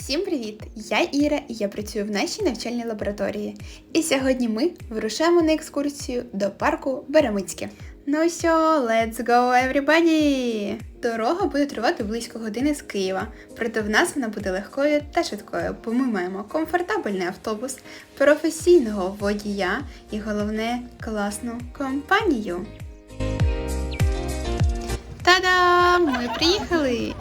Всім привіт! Я Іра і я працюю в нашій навчальній лабораторії. І сьогодні ми вирушаємо на екскурсію до парку Беремицьке. Ну що, let's go everybody! Дорога буде тривати близько години з Києва, проте в нас вона буде легкою та швидкою, бо ми маємо комфортабельний автобус, професійного водія і головне класну компанію. Та-дам! Ми приїхали!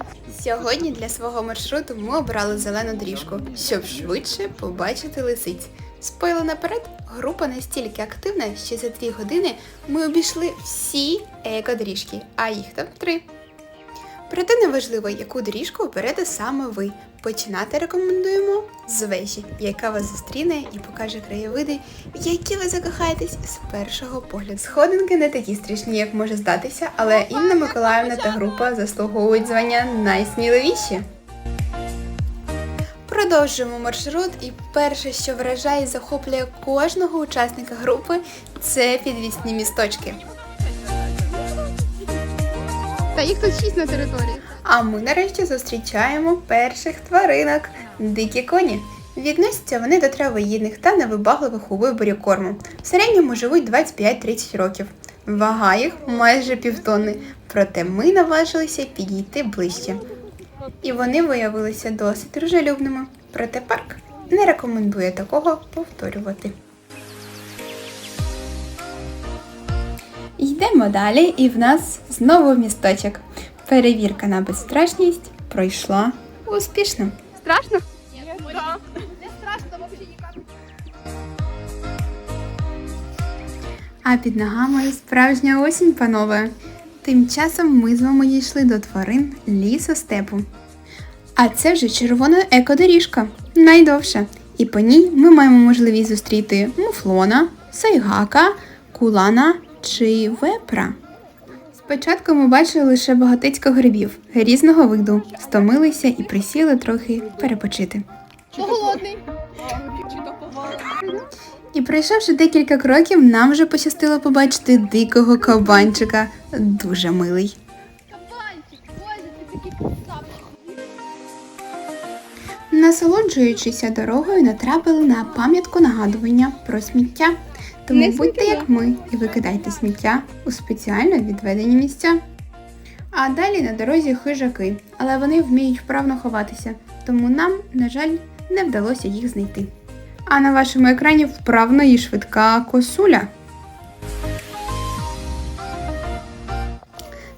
Сьогодні для свого маршруту ми обрали зелену доріжку, щоб швидше побачити лисиць. Спойло наперед, група настільки активна, що за дві години ми обійшли всі екодоріжки, а їх там три. Проте неважливо, яку доріжку оберете саме ви. Починати рекомендуємо з вежі, яка вас зустріне і покаже краєвиди, в які ви закохаєтесь з першого погляду. Сходинки не такі страшні, як може здатися, але Інна Миколаївна та група заслуговують звання найсміливіші. Продовжуємо маршрут, і перше, що вражає і захоплює кожного учасника групи, це підвісні місточки. Та їх тут шість на території. А ми нарешті зустрічаємо перших тваринок дикі коні. Відносяться вони до травоїдних та невибагливих у виборі корму. В середньому живуть 25-30 років. Вага їх майже півтонни, проте ми наважилися підійти ближче. І вони виявилися досить дружелюбними. Проте парк не рекомендує такого повторювати. Йдемо далі, і в нас знову місточок. Перевірка на безстрашність пройшла успішно. Страшно? А під ногами справжня осінь, панове. Тим часом ми з вами дійшли до тварин лісостепу. А це вже червона екодоріжка, найдовша. І по ній ми маємо можливість зустріти муфлона, сайгака, кулана чи вепра. Спочатку ми бачили лише багатицько грибів різного виду, стомилися і присіли трохи перепочити. Голодний. І пройшовши декілька кроків, нам вже пощастило побачити дикого кабанчика. Дуже милий. Насолоджуючися дорогою, натрапили на пам'ятку нагадування про сміття. Тому Не будьте сміття. як ми і викидайте сміття у спеціально відведені місця. А далі на дорозі хижаки, але вони вміють вправно ховатися, тому нам, на жаль, не вдалося їх знайти. А на вашому екрані вправна і швидка косуля.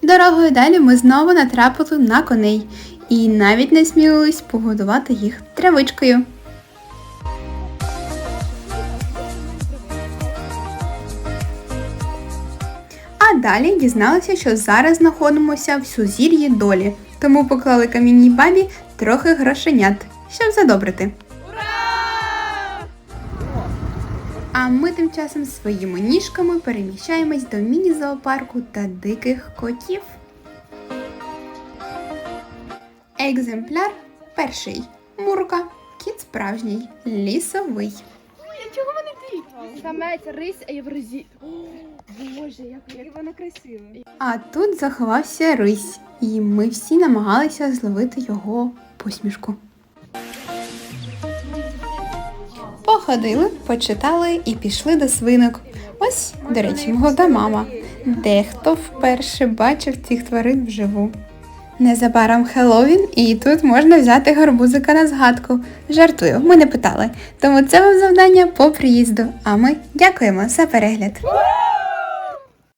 Дорогою далі ми знову натрапили на коней і навіть не смілились погодувати їх травичкою. Далі дізналися, що зараз знаходимося в сузір'ї долі, тому поклали камінній бабі трохи грошенят, щоб задобрити. А ми тим часом своїми ніжками переміщаємось до міні-зоопарку та диких котів. Екземпляр перший. Мурка. Кіт справжній. Лісовий. Чого вони дві? Самець, рись, а. О, Боже, як, як вона красива. А тут заховався рись, і ми всі намагалися зловити його посмішку. Походили, почитали і пішли до свинок. Ось, до речі, молода мама. Дехто вперше бачив цих тварин вживу. Незабаром Хеллоуін, і тут можна взяти гарбузика на згадку. Жартую, ми не питали. Тому це вам завдання по приїзду. А ми дякуємо за перегляд.